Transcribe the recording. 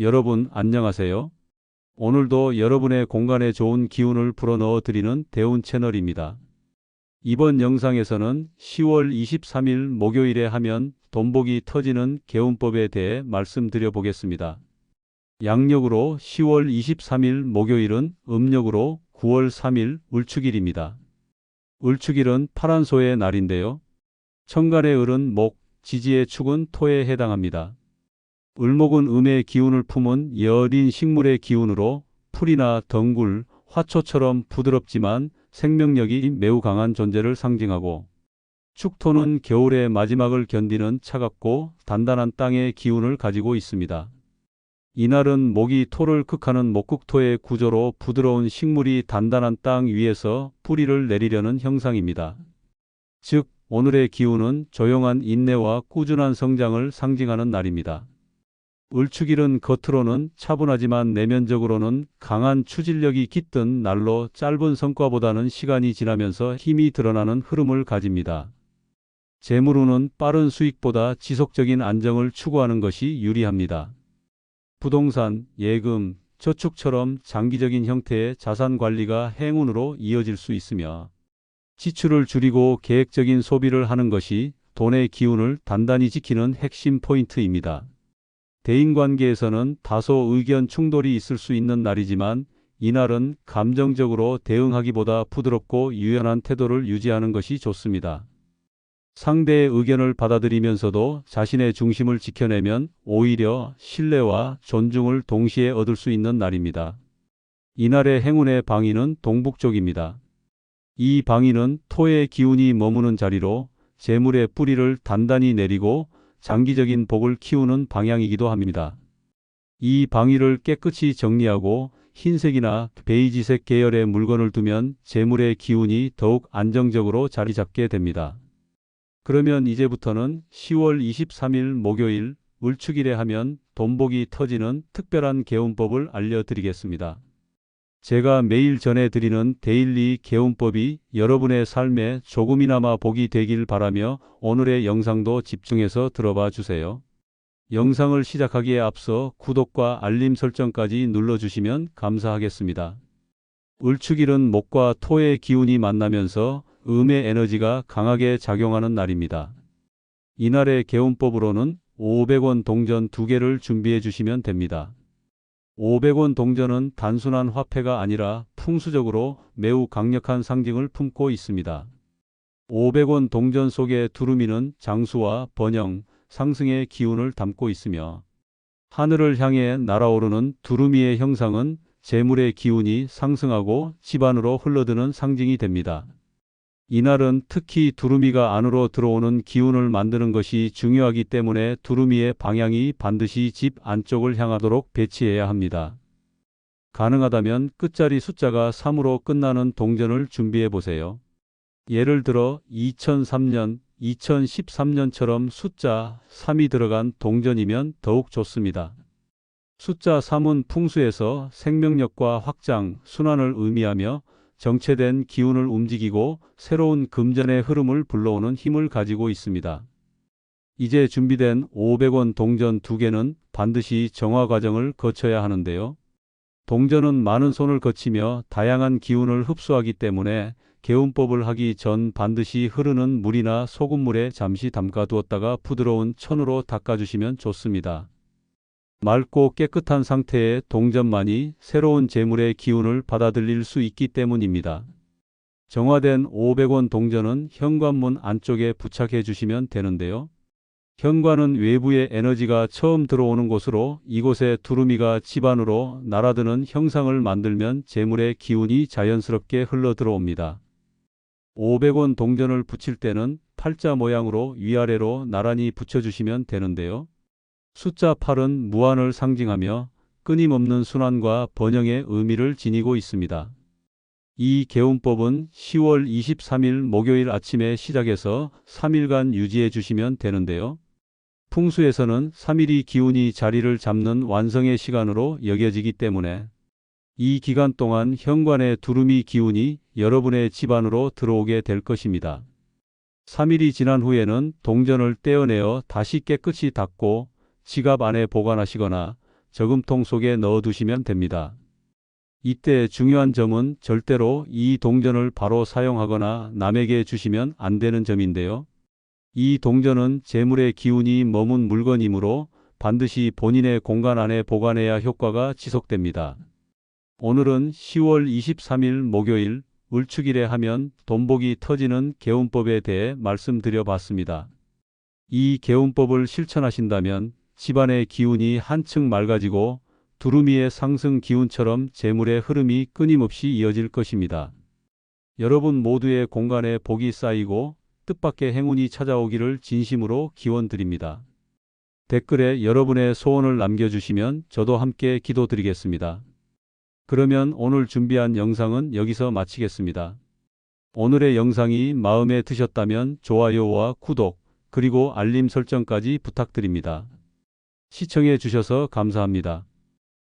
여러분 안녕하세요. 오늘도 여러분의 공간에 좋은 기운을 불어넣어 드리는 대운 채널입니다. 이번 영상에서는 10월 23일 목요일에 하면 돈복이 터지는 개운법에 대해 말씀드려 보겠습니다. 양력으로 10월 23일 목요일은 음력으로 9월 3일 울축일입니다. 울축일은 파란 소의 날인데요. 천간의 을은 목, 지지의 축은 토에 해당합니다. 을목은 음의 기운을 품은 여린 식물의 기운으로 풀이나 덩굴, 화초처럼 부드럽지만 생명력이 매우 강한 존재를 상징하고 축토는 겨울의 마지막을 견디는 차갑고 단단한 땅의 기운을 가지고 있습니다. 이날은 목이 토를 극하는 목국토의 구조로 부드러운 식물이 단단한 땅 위에서 뿌리를 내리려는 형상입니다. 즉, 오늘의 기운은 조용한 인내와 꾸준한 성장을 상징하는 날입니다. 을축일은 겉으로는 차분하지만 내면적으로는 강한 추진력이 깃든 날로 짧은 성과보다는 시간이 지나면서 힘이 드러나는 흐름을 가집니다. 재물운은 빠른 수익보다 지속적인 안정을 추구하는 것이 유리합니다. 부동산, 예금, 저축처럼 장기적인 형태의 자산 관리가 행운으로 이어질 수 있으며 지출을 줄이고 계획적인 소비를 하는 것이 돈의 기운을 단단히 지키는 핵심 포인트입니다. 대인관계에서는 다소 의견 충돌이 있을 수 있는 날이지만 이날은 감정적으로 대응하기보다 부드럽고 유연한 태도를 유지하는 것이 좋습니다. 상대의 의견을 받아들이면서도 자신의 중심을 지켜내면 오히려 신뢰와 존중을 동시에 얻을 수 있는 날입니다. 이날의 행운의 방위는 동북쪽입니다. 이 방위는 토의 기운이 머무는 자리로 재물의 뿌리를 단단히 내리고 장기적인 복을 키우는 방향이기도 합니다. 이 방위를 깨끗이 정리하고 흰색이나 베이지색 계열의 물건을 두면 재물의 기운이 더욱 안정적으로 자리 잡게 됩니다. 그러면 이제부터는 10월 23일 목요일 울축일에 하면 돈복이 터지는 특별한 개운법을 알려드리겠습니다. 제가 매일 전해드리는 데일리 개운법이 여러분의 삶에 조금이나마 복이 되길 바라며 오늘의 영상도 집중해서 들어봐 주세요. 영상을 시작하기에 앞서 구독과 알림 설정까지 눌러주시면 감사하겠습니다. 울축일은 목과 토의 기운이 만나면서 음의 에너지가 강하게 작용하는 날입니다. 이날의 개운법으로는 500원 동전 2개를 준비해 주시면 됩니다. 500원 동전은 단순한 화폐가 아니라 풍수적으로 매우 강력한 상징을 품고 있습니다. 500원 동전 속의 두루미는 장수와 번영, 상승의 기운을 담고 있으며 하늘을 향해 날아오르는 두루미의 형상은 재물의 기운이 상승하고 집안으로 흘러드는 상징이 됩니다. 이날은 특히 두루미가 안으로 들어오는 기운을 만드는 것이 중요하기 때문에 두루미의 방향이 반드시 집 안쪽을 향하도록 배치해야 합니다. 가능하다면 끝자리 숫자가 3으로 끝나는 동전을 준비해 보세요. 예를 들어 2003년, 2013년처럼 숫자 3이 들어간 동전이면 더욱 좋습니다. 숫자 3은 풍수에서 생명력과 확장, 순환을 의미하며 정체된 기운을 움직이고 새로운 금전의 흐름을 불러오는 힘을 가지고 있습니다. 이제 준비된 500원 동전 두 개는 반드시 정화 과정을 거쳐야 하는데요. 동전은 많은 손을 거치며 다양한 기운을 흡수하기 때문에 개운법을 하기 전 반드시 흐르는 물이나 소금물에 잠시 담가 두었다가 부드러운 천으로 닦아주시면 좋습니다. 맑고 깨끗한 상태의 동전만이 새로운 재물의 기운을 받아들일 수 있기 때문입니다. 정화된 500원 동전은 현관문 안쪽에 부착해 주시면 되는데요. 현관은 외부의 에너지가 처음 들어오는 곳으로 이곳에 두루미가 집안으로 날아드는 형상을 만들면 재물의 기운이 자연스럽게 흘러 들어옵니다. 500원 동전을 붙일 때는 팔자 모양으로 위아래로 나란히 붙여주시면 되는데요. 숫자 8은 무한을 상징하며 끊임없는 순환과 번영의 의미를 지니고 있습니다. 이 개운법은 10월 23일 목요일 아침에 시작해서 3일간 유지해 주시면 되는데요. 풍수에서는 3일이 기운이 자리를 잡는 완성의 시간으로 여겨지기 때문에 이 기간 동안 현관의 두루미 기운이 여러분의 집안으로 들어오게 될 것입니다. 3일이 지난 후에는 동전을 떼어내어 다시 깨끗이 닦고 지갑 안에 보관하시거나 저금통 속에 넣어 두시면 됩니다. 이때 중요한 점은 절대로 이 동전을 바로 사용하거나 남에게 주시면 안 되는 점인데요. 이 동전은 재물의 기운이 머문 물건이므로 반드시 본인의 공간 안에 보관해야 효과가 지속됩니다. 오늘은 10월 23일 목요일 울축일에 하면 돈복이 터지는 개운법에 대해 말씀드려 봤습니다. 이 개운법을 실천하신다면 집안의 기운이 한층 맑아지고 두루미의 상승 기운처럼 재물의 흐름이 끊임없이 이어질 것입니다. 여러분 모두의 공간에 복이 쌓이고 뜻밖의 행운이 찾아오기를 진심으로 기원 드립니다. 댓글에 여러분의 소원을 남겨주시면 저도 함께 기도드리겠습니다. 그러면 오늘 준비한 영상은 여기서 마치겠습니다. 오늘의 영상이 마음에 드셨다면 좋아요와 구독, 그리고 알림 설정까지 부탁드립니다. 시청해 주셔서 감사합니다.